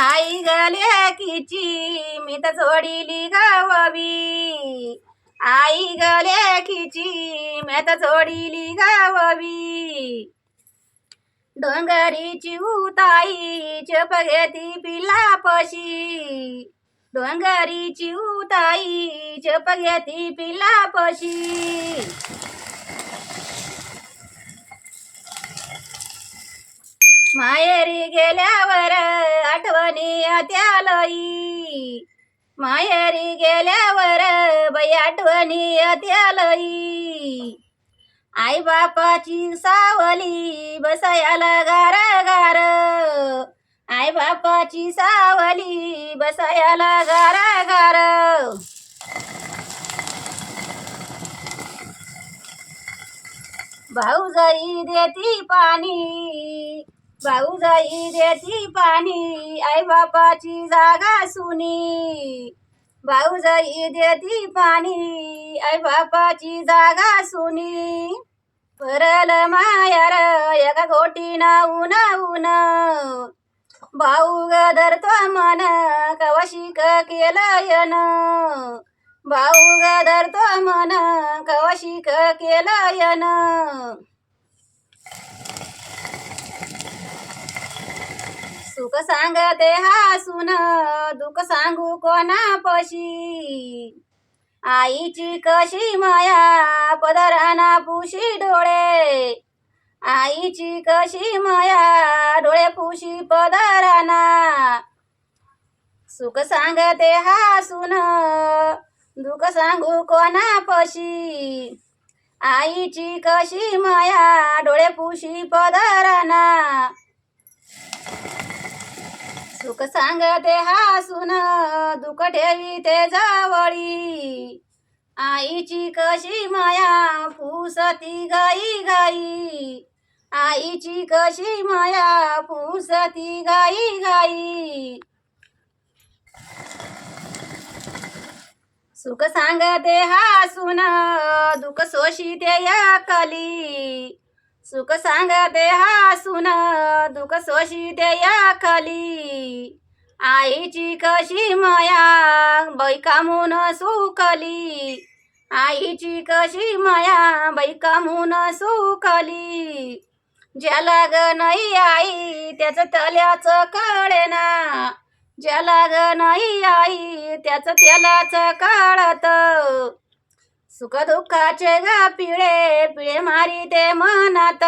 आई गले किची, मी तर जोडीली गावावी. आई गले किची, मी तर जोडीली गावावी. डोंगरीची उताई चप घेती पिलापशी डोंगरीची उताई चप घेती पिलापशी माहेरी गेल्यावर आठवणी त्यालई माहेरी गेल्यावर बाई आठवणी त्यालई आई बापाची सावली बसायाला गार गार आई बापाची सावली बसायाला गार गार भाऊजाई देती पाणी भाऊजाई देती पाणी आई बापाची जागा सुनी. भाऊजाई देती पाणी आई बापाची जागा सुनी. परल मायार एका गोटीना उन उन भाऊ गदरतो मन कवशिक केलयन भाऊ गदरतो मन कवशिक केलयन सुख सांगते हासून दुःख सांगू कोणा पशी आईची कशी माया पदराना पुशी डोळे? आईची कशी माया डोळे पुशी पदराना? सुख सांगते हासून दुःख सांगू कोणापशी? आईची कशी माया डोळे पुशी पदराना? सुख सांगते हासून दुःख ठेवी ते जवळी. आईची कशी माया फुसती गाई गाई. आईची कशी माया फुसती गाई गाई. सुख सांगते हासून दुःख सोशिते या कली. सुख सांग देहा सुन दुःख सोशी देया खाली आईची कशी माया बैकामून सुखली. आईची कशी माया बैकामून सुखली. ज्याला ग नाही आई त्याचं तल्याचं कळेना. ज्याला ग नाही आई त्याचं त्यालाच कळत. સુખ દુઃખ છે ગા પીળે પીળે મારી તે મનાત